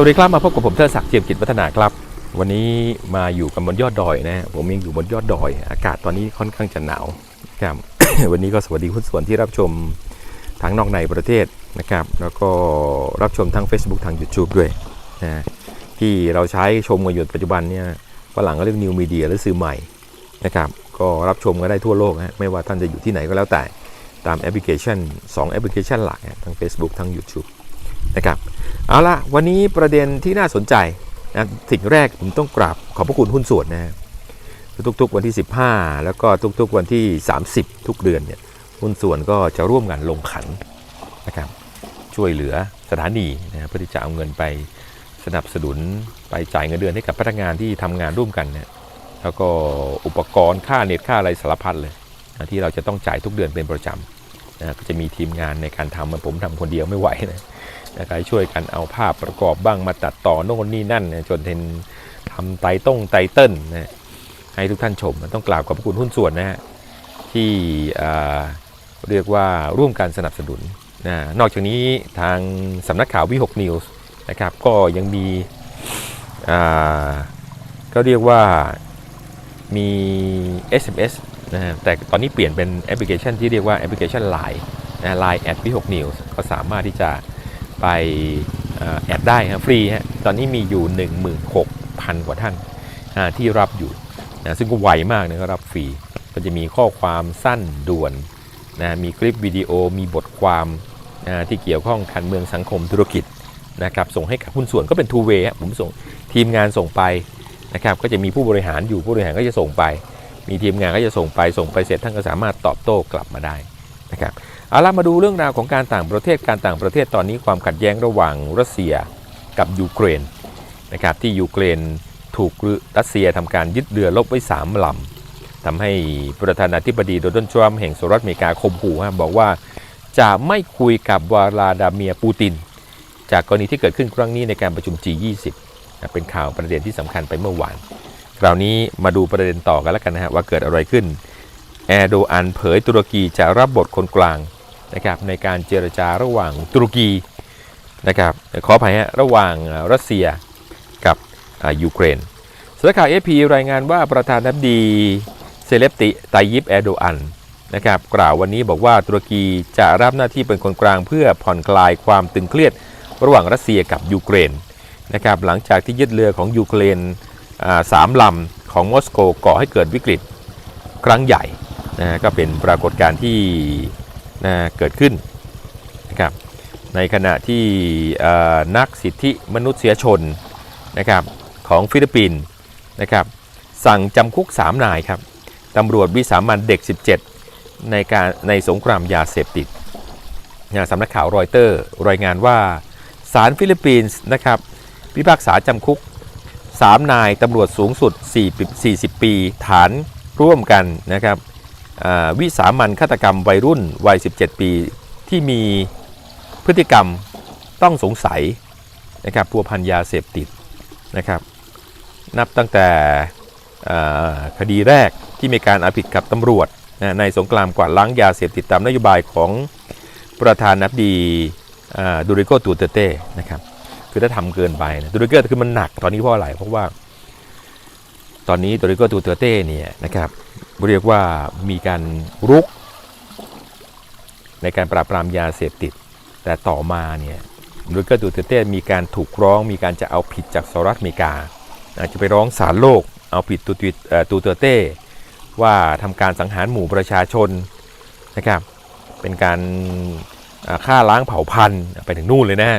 วัสดีครับมาพบกับผมเทอศักดิ์เจียมกิจวัฒนาครับ วันนี้มาอยู่กับบนยอดดอยนะฮะผมยังอยู่บนยอดดอย อากาศตอนนี้ค่อนข้างจะหนาวครับวันนี้ก็สวัสดีคุณส่วนที่รับชมทั้งนอกในประเทศนะครับ แล้วก็รับชมทั้ง Facebook ทาง YouTube ด้วยนะที่เราใช้ชมกันอยู่ปัจจุบันเนี่ยฝรั่งก็เรียกนิวมีเดียหรือสื่อใหม่นะครับก็รับชมกันได้ทั่วโลกฮะไม่ว่าท่านจะอยู่ที่ไหนก็แล้วแต่ตามแอปพลิเคชัน2แอปพลิเคชันหลักฮะทั้ง Facebook ทั้ง YouTube นะครับเอาละวันนี้ประเด็นที่น่าสนใจนะสิ่งแรกผมต้องกราบขอบพระคุณหุ้นส่วนนะฮะทุกๆวันที่ 15 แล้วก็ทุกๆวันที่ 30 ทุกเดือนเนี่ยหุ้นส่วนก็จะร่วมกันลงขันนะครับช่วยเหลือสถานีนะเพื่อที่จะเอาเงินไปสนับสนุนไปจ่ายเงินเดือนให้กับพนักงานที่ทำงานร่วมกันเนี่ยแล้วก็อุปกรณ์ค่าเน็ตค่าอะไรสารพัดเลยนะที่เราจะต้องจ่ายทุกเดือนเป็นประจำนะก็จะมีทีมงานในการทำผมทำคนเดียวไม่ไหวนะ นะครับช่วยกันเอาภาพประกอบบ้างมาตัดต่อโน่นนี่นั่นนะจนเป็นทำไตต้งไตเติ้ลนะให้ทุกท่านชมต้องกล่าวขอบคุณหุ้นส่วนนะฮะที่เรียกว่าร่วมกันสนับสนุนนะนอกจากนี้ทางสำนักข่าววิหกนิวส์นะครับก็ยังมีก็เรียกว่ามี SMS นะฮะแต่ตอนนี้เปลี่ยนเป็นแอปพลิเคชันที่เรียกว่าแอปพลิเคชัน Line นะ Line แอดวิหกนิวส์ก็สามารถที่จะ ไปอแอดได้ครับฟรีฮะตอนนี้มีอยู่ 16,000 กว่าท่านที่รับอยู่นะซึ่งก็ไวมากนะก็รับฟรีก็จะมีข้อความสั้นด่วนนะมีคลิปวิดีโอมีบทความนะที่เกี่ยวข้องการเมืองสังคมธุรกิจนะครับส่งให้กับหุ้นส่วนก็เป็น two way ผมส่งทีมงานส่งไปนะครับก็จะมีผู้บริหารอยู่ผู้บริหารก็จะส่งไป มีทีมงานก็จะส่งไปส่งไปเสร็จท่านก็สามารถตอบโต้กลับมาได้นะครับ เอาละมาดูเรื่องราวของการต่างประเทศการต่างประเทศตอนนี้ความขัดแย้งระหว่างรัสเซียกับยูเครนนะครับที่ยูเครนถูกรัสเซียทำการยึดเรือลบไว้3ลำทำให้ประธานาธิบดีโดนัลด์ทรัมป์แห่งสหรัฐอเมริกาคมขู่ฮะบอกว่าจะไม่คุยกับวลาดาเมียร์ปูติน จากกรณีที่เกิดขึ้นครั้งนี้ในการประชุม G20 นะเป็นข่าวประเด็นที่สำคัญไปเมื่อวาน คราวนี้มาดูประเด็นต่อกันแล้วกันนะฮะว่าเกิดอะไรขึ้น แอโดอันเผยตุรกีจะรับบทคนกลาง นะครับในการเจรจาระหว่างตุรกีนะครับขออภัยฮะระหว่างรัสเซียกับยูเครนสำนักข่าวเอพีรายงานว่าประธานาธิบดีเซเลปติไตยิปแอโดอันนะครับกล่าววันนี้บอกว่าตุรกีจะรับหน้าที่เป็นคนกลางเพื่อผ่อนคลายความตึงเครียดระหว่างรัสเซียกับยูเครนนะครับหลังจากที่ยึดเรือของยูเครนสามลำของมอสโกก่อให้เกิดวิกฤตครั้งใหญ่นะก็เป็นปรากฏการณ์ที่ นะเกิดขึ้นนะครับในขณะที่นักสิทธิมนุษยชนนะครับของฟิลิปปินส์นะครับสั่งจำคุก 3 นายครับตำรวจวิสามันเด็ก 17 ในการในสงครามยาเสพติดนะสำนักข่าวรอยเตอร์รายงานว่าศาลฟิลิปปินส์นะครับพิพากษาจำคุก 3 นายตำรวจสูงสุด 40 ปี ฐานร่วมกันนะครับ วิสามันฆาตกรรมวัยรุ่นวัย 17 ปีที่มีพฤติกรรมต้องสงสัยนะครับพัวพันยาเสพติดนะครับนับตั้งแต่คดีแรกที่มีการอาผิดกับตำรวจนะในสงครามกวาดล้างยาเสพติดตามนโยบายของประธานาธิบดีดูริโกตูเตเต้นะครับคือถ้าทำเกินไปนะดูริโกคือมันหนักตอนนี้เพราะอะไรเพราะว่า ตอนนี้โดริโกตูเตเต้เนี่ยนะครับ เรียกว่ามีการรุก ในการปราบปรามยาเสพติด แต่ต่อมาเนี่ยโดริโกตูเตเต้มีการถูกร้อง มีการจะเอาผิดจากสหรัฐอเมริกา อาจจะไปร้องศาลโลก เอาผิดตูติเตูเตเต้ว่าทำการสังหารหมู่ประชาชนนะครับเป็นการฆ่าล้างเผ่าพันธุ์ไปถึงนู่นเลยนะ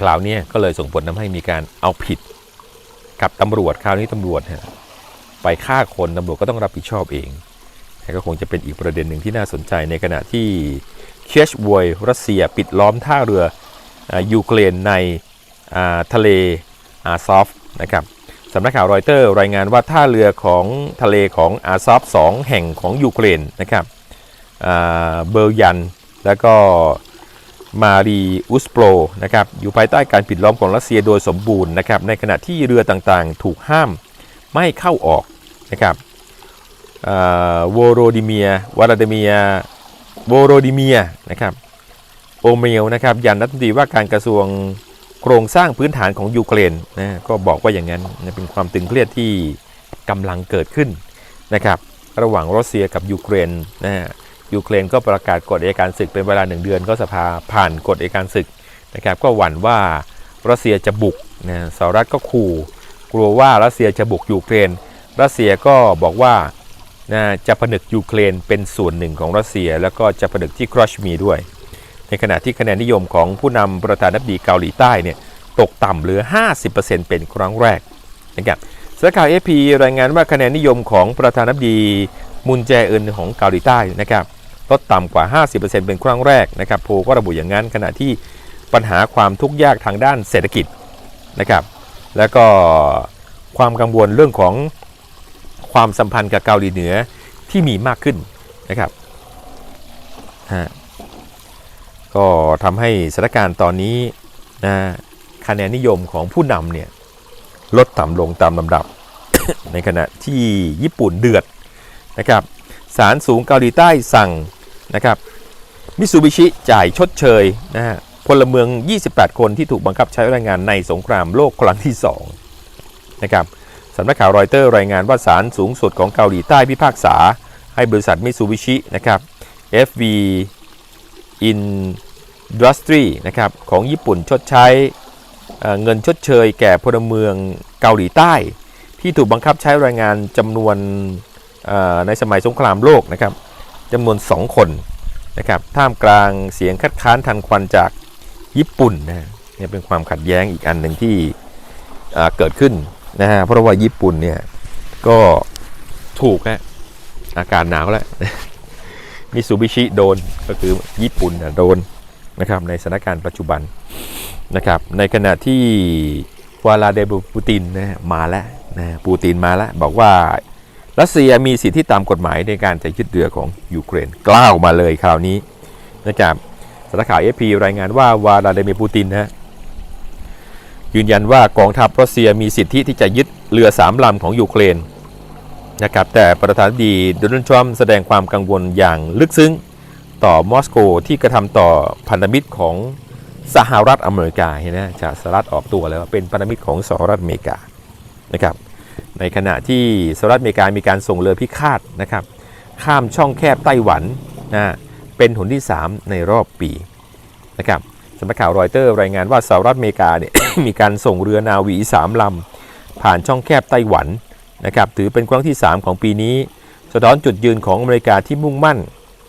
คราวนี้ก็เลยส่งผลทำให้มีการเอาผิดกับตำรวจคราวนี้ตำรวจ ไปฆ่าคนตำรวจก็ต้องรับผิดชอบเองแต่ก็คงจะเป็นอีกประเด็นหนึ่งที่น่าสนใจในขณะที่เคชวยรัสเซียปิดล้อมท่าเรืออยูเครนในทะเลอาซอฟนะครับสำนักข่าวรอยเตอร์รายงานว่าท่าเรือของทะเลของอาซอฟสองแห่งของยูเครนนะครับเบอร์ยัน แล้วก็มารีอุสโปรนะครับอยู่ภายใต้การปิดล้อมของรัสเซียโดยสมบูรณ์นะครับในขณะที่เรือต่างๆ ถูกห้าม ไม่เข้าออกนะครับโวโรดิเมียวลาดิเมียโวโรดิเมียนะครับโอเมลนะครับยันรัฐมนตรีว่าการกระทรวงคครงสร้างพื้นฐานของยูเครนนะก็บอกว่าอย่างนั้นนะเป็นความตึงเครียดที่กำลังเกิดขึ้นนะครับระหว่างรัสเซียกับยูเครนนะฮะยูเครนก็ประกาศกฎอัยการศึกเป็นเวลาหนึ่งเดือน ก็สภาผ่านกฎอัยการศึกนะครับก็หวั่นว่ารัสเซียจะบุกนะสหรัฐก็ขู่ กลัวว่ารัสเซียจะบุกยูเครน รัสเซียก็บอกว่านะจะผนึกยูเครนเป็นส่วนหนึ่งของรัสเซีย แล้วก็จะผนึกที่ครอชมีด้วย ในขณะที่คะแนนนิยมของผู้นำประธานาธิบดีเกาหลีใต้เนี่ยตกต่ำเหลือ 50%เป็นครั้งแรกนะครับสำนักข่าวเอพีรายงานว่าคะแนนนิยมของประธานาธิบดีมุนแจอินของเกาหลีใต้นะครับลดต่ำกว่า 50%เป็นครั้งแรกนะครับโพก็ระบุอย่างนั้นขณะที่ปัญหาความทุกข์ยากทางด้านเศรษฐกิจนะครับ แล้วก็ความกังวลเรื่องของความสัมพันธ์กับเกาหลีเหนือที่มีมากขึ้นนะครับฮะก็ทำให้สถานการณ์ตอนนี้นะคะแนนนิยมของผู้นำเนี่ยลดต่ำลงตามลำดับ ในขณะที่ญี่ปุ่นเดือดนะครับศาลสูงเกาหลีใต้สั่งนะครับมิซูบิชิจ่ายชดเชยนะฮะ พลเมือง 28 คนที่ถูกบังคับใช้แรงงานในสงครามโลกครั้งที่2นะครับสำนักข่าวรอยเตอร์รายงานว่าศาลสูงสุดของเกาหลีใต้พิพากษา ให้บริษัทมิซูบิชินะครับ FV Industry นะครับของญี่ปุ่นชดใช้เเงินชดเชยแก่พลเมืองเกาหลีใต้ ที่ถูกบังคับใช้แรงงานจำนวนในสมัยสงครามโลกนะครับจำนวน 2 คนนะครับท่ามกลางเสียงคัดค้านทันควันจาก ญี่ปุ่นนะเนี่ยเป็นความขัดแย้งอีกอันหนึ่งที่เกิดขึ้นนะฮะเพราะว่าญี่ปุ่นเนี่ยก็ถูกฮะอากาศหนาวแล้วมิซูบิชิโดนก็คือญี่ปุ่นนะโดนนะครับในสถานการณ์ปัจจุบันนะครับในขณะที่วลาเดมิร์ปูตินนะฮะมาแล้วนะปูตินมาแล้ว บอกว่ารัสเซียมีสิทธิตามกฎหมายในการจะยึดเรือของยูเครนกล้าวมาเลยคราวนี้นะครับ สำนักข่าวเอพีรายงานว่าวลาดิเมียร์ปูตินนะฮะยืนยันว่ากองทัพรัสเซียมีสิทธิที่จะยึดเรือสามลำของยูเครนนะครับแต่ประธานาธิบดีโดนัลด์ทรัมป์แสดงความกังวลอย่างลึกซึ้งต่อมอสโกที่กระทำต่อพันธมิตรของสหรัฐอเมริกาเห็นไหมจากสหรัฐออกตัวแล้วว่าเป็นพันธมิตรของสหรัฐอเมริกานะครับในขณะที่สหรัฐอเมริกามีการส่งเรือพิฆาตนะครับข้ามช่องแคบไต้หวันนะ เป็นหนที่ 3 ในรอบปีนะครับสำนักข่าวรอยเตอร์รายงานว่าสหรัฐอเมริกาเนี่ยมีการส่งเรือนาวีสามลำ ผ่านช่องแคบไต้หวันนะครับถือเป็นครั้งที่ 3 ของปีนี้ สะท้อนจุดยืนของอเมริกาที่มุ่งมั่น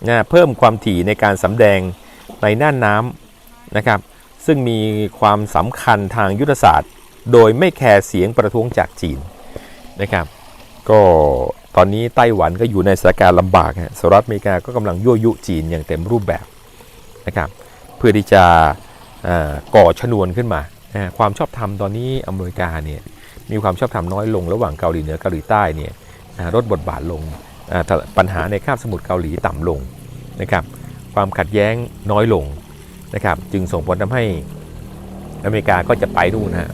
นะเพิ่มความถี่ในการสำแดงในน่านน้ำนะครับซึ่งมีความสำคัญทางยุทธศาสตร์ โดยไม่แคร์เสียงประท้วงจากจีนนะครับก็ ตอนนี้ไต้หวันก็อยู่ในสถานการณ์ลำบากฮะสหรัฐอเมริกาก็กำลังยั่วยุจีนอย่างเต็มรูปแบบนะครับเพื่อที่จะก่อชนวนขึ้นมา ความชอบธรรมตอนนี้อเมริกาเนี่ยมีความชอบธรรมน้อยลงระหว่างเกาหลีเหนือเกาหลีใต้เนี่ยลดบทบาทลงปัญหาในคาบสมุทรเกาหลีต่ำลงนะครับความขัดแย้งน้อยลงนะครับจึงส่งผลทำให้อเมริกาก็จะไปนู่นนะฮะ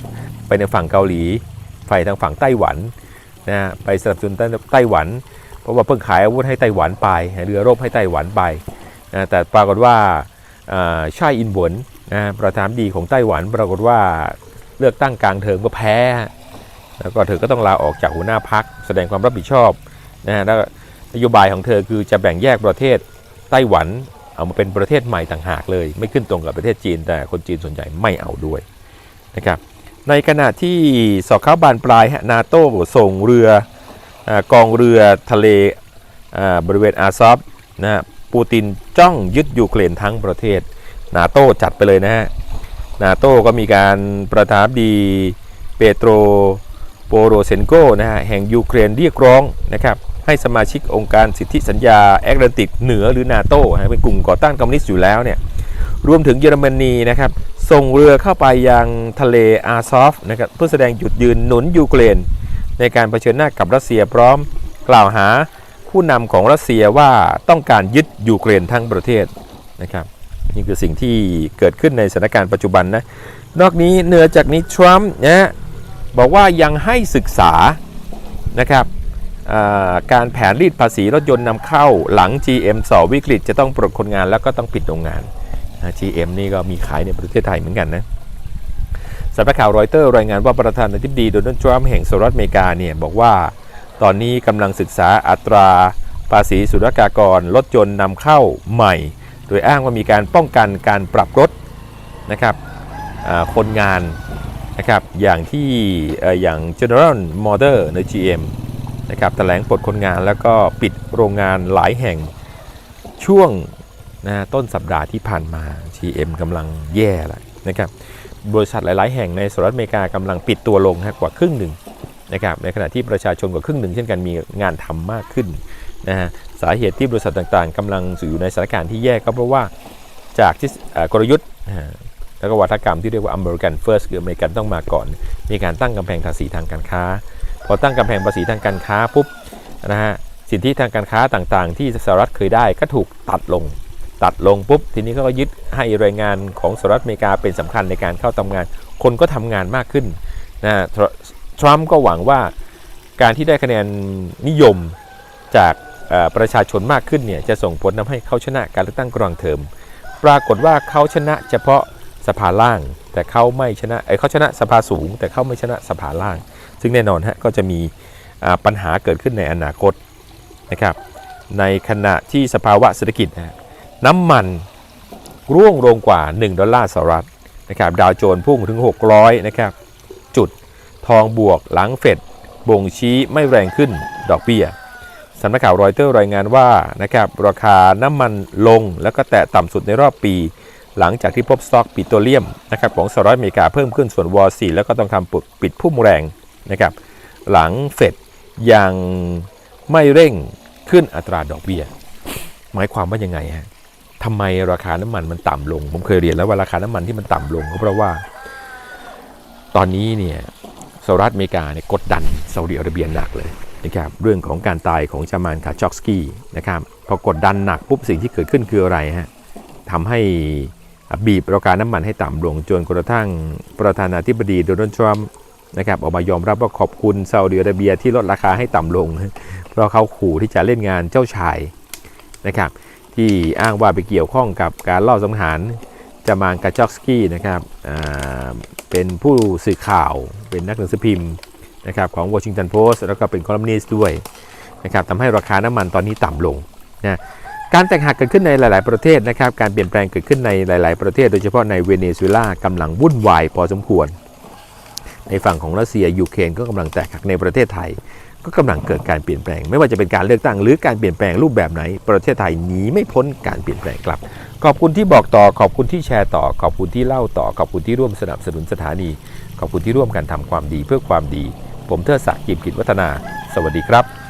ไปในฝั่งเกาหลีฝ่ายทางฝั่งไต้หวัน นะไปสนับสนุนไต้หวัน เพราะว่าเพิ่งขายอาวุธให้ไต้หวันไป เรือรบให้ไต้หวันไปนะแต่ปรากฏว่าอ่าชายอินหวนนะประธานาธิบดีของไต้หวัน ปรากฏว่าเลือกตั้งกลางเทอมก็แพ้ แล้วก็เธอก็ต้องลาออกจากหัวหน้าพักแสดงความรับผิดชอบนะฮะแล้วนโยบายของเธอคือจะแบ่งแยกประเทศไต้หวันเอามาเป็นประเทศใหม่ต่างหากเลย ไม่ขึ้นตรงกับประเทศจีน แต่คนจีนส่วนใหญ่ไม่เอาด้วยนะครับ ในขณะที่สอกข้าวบานปลายนาโต้ส่งเรืออกองเรือทะเลบริเวณอาซอฟนะฮะปูตินจ้องยึดยูเครนทั้งประเทศ นาโต้จัดไปเลยนะฮะนาโต้ก็มีการประธานาธิบดีเปโตรโปโรเซนโกนะฮะแห่งยูเครนเรียกร้องนะครับให้สมาชิกองค์การสิทธิสัญญาแอตแลนติกเหนือหรือนาโต้เป็นกลุ่มก่อต้านคอมมิวนิสต์อยู่แล้วเนี่ยรวมถึงเยอรมนีนะครับ ส่งเรือเข้าไปยังทะเลอาซอฟนะครับเพื่อแสดงจุดยืนหนุนยูเครนในการเผชิญหน้ากับรัสเซียพร้อมกล่าวหาผู้นำของรัสเซียว่าต้องการยึดยูเครนทั้งประเทศนะครับนี่คือสิ่งที่เกิดขึ้นในสถานการณ์ปัจจุบันนะนอกนี้เหนือจากนี้ทรัมป์นะบอกว่ายังให้ศึกษานะครับการแผนรีดภาษีรถยนต์นำเข้าหลัง GM สอวิกฤตจะต้องปลดคนงานแล้วก็ต้องปิดโรงงาน GM นี่ก็มีขายในประเทศไทยเหมือนกันนะสำนักข่าวรอยเตอร์รายงานว่าประธานาธิบดีโดนัลด์ทรัมป์แห่งสหรัฐอเมริกาเนี่ยบอกว่า ตอนนี้กำลังศึกษาอัตราภาษีศุลกากรรถยนต์นำเข้าใหม่ โดยอ้างว่ามีการป้องกันการปรับลดนะครับคนงานนะครับอย่างที่เอ่ออย่าง General Motor ใน GM นะครับแถลงปลดคนงานแล้วก็ปิดโรงงานหลายแห่งช่วง นะต้นสัปดาห์ที่ผ่านมา GM กำลังแย่แล้วนะครับบริษัทหลาย ๆ แห่งในสหรัฐอเมริกากำลังปิดตัวลงกว่าครึ่งหนึ่งนะครับในขณะที่ประชาชนกว่าครึ่งหนึ่งเช่นกันมีงานทำมากขึ้นนะฮะสาเหตุที่บริษัทต่างๆกำลังอยู่ในสถานการณ์ที่แย่ก็เพราะว่าจากที่กลยุทธ์แล้วก็วัฒกรรมที่เรียกว่า American First คืออเมริกันต้องมาก่อน มีการตั้งกำแพงภาษีทางการค้า พอตั้งกำแพงภาษีทางการค้าปุ๊บนะฮะสิทธิทางการค้าต่างๆ ที่สหรัฐเคยได้ก็ถูกตัดลง ตัดลงปุ๊บ ทีนี้เขาก็ยึดให้แรงงานของสหรัฐอเมริกาเป็นสำคัญในการเข้าทำงาน คนก็ทำงานมากขึ้นนะฮะทรทรัมป์ก็หวังว่าการที่ได้คะแนนนิยมจากประชาชนมากขึ้นเนี่ยจะส่งผลทำให้เขาชนะการเลือกตั้งกลางเทอม ปรากฏว่าเขาชนะเฉพาะสภาล่าง แต่เขาไม่ชนะเอ้เขาชนะสภาสูง แต่เขาไม่ชนะสภาล่าง ซึ่งแน่นอนฮะก็จะมีปัญหาเกิดขึ้นในอนาคตนะครับในขณะที่สภาวะเศรษฐกิจนะ น้ำมันร่วงลงกว่า 1 ดอลลาร์สหรัฐนะครับดาวโจนส์พุ่งถึง 600นะครับจุดทองบวกหลังเฟดบ่งชี้ไม่แรงขึ้นดอกเบี้ยสำนักข่าวรอยเตอร์รายงานว่านะครับราคาน้ำมันลงแล้วก็แตะต่ำสุดในรอบปี หลังจากที่พบสต็อกปิโตรเลียมนะครับของสหรัฐอเมริกาเพิ่มขึ้นส่วนวอลซีแล้วก็ต้องทำปุดปิดพุ่มแรงนะครับหลังเฟดยังไม่เร่งขึ้นอัตราดอกเบี้ย หมายความว่ายังไงฮะ ทำไมราคาน้ำมันมันต่ำลง ผมเคยเรียนแล้วว่าราคาน้ำมันที่มันต่ำลงก็เพราะว่า ตอนนี้เนี่ยสหรัฐอเมริกาเนี่ยกดดันซาอุดิอาระเบียหนักเลยนะครับเรื่องของการตายของชามานคาชอกสกี้นะครับพอกดดันหนักปุ๊บสิ่งที่เกิดขึ้นคืออะไรฮะทำให้บีบราคาน้ำมันให้ต่ำลงจนกระทั่งประธานาธิบดีโดนัลด์ทรัมป์นะครับออกมายอมรับว่าขอบคุณซาอุดิอาระเบียที่ลดราคาให้ต่ำลง เพราะเขาขู่ที่จะเล่นงานเจ้าชายนะครับ ที่อ้างว่าไปเกี่ยวข้องกับการลอบสังหารจามานกาจอกสกี้นะครับเป็นผู้สื่อข่าวเป็นนักหนังสือพิมพ์นะครับของ Washington Post แล้วก็เป็นคอลัมนิสต์ด้วยนะครับทำให้ราคาน้ำมันตอนนี้ต่ำลงนะการแตกหักเกิดขึ้นในหลาย ๆ ประเทศนะครับ การเปลี่ยนแปลงเกิดขึ้นในหลาย ๆ ประเทศ โดยเฉพาะในเวเนซุเอลากำลังวุ่นวายพอสมควร ในฝั่งของรัสเซียยูเครนก็กำลังแตกหักในประเทศไทย ก็กำลังเกิดการเปลี่ยนแปลง ไม่ว่าจะเป็นการเลือกตั้งหรือการเปลี่ยนแปลงรูปแบบไหน ประเทศไทยหนีไม่พ้นการเปลี่ยนแปลงครับ ขอบคุณที่บอกต่อขอบคุณที่แชร์ต่อ ขอบคุณที่เล่าต่อ ขอบคุณที่ร่วมสนับสนุนสถานี ขอบคุณที่ร่วมกันทำความดีเพื่อความดี ผมเทิดศักดิ์กิมกิจวัฒนา สวัสดีครับ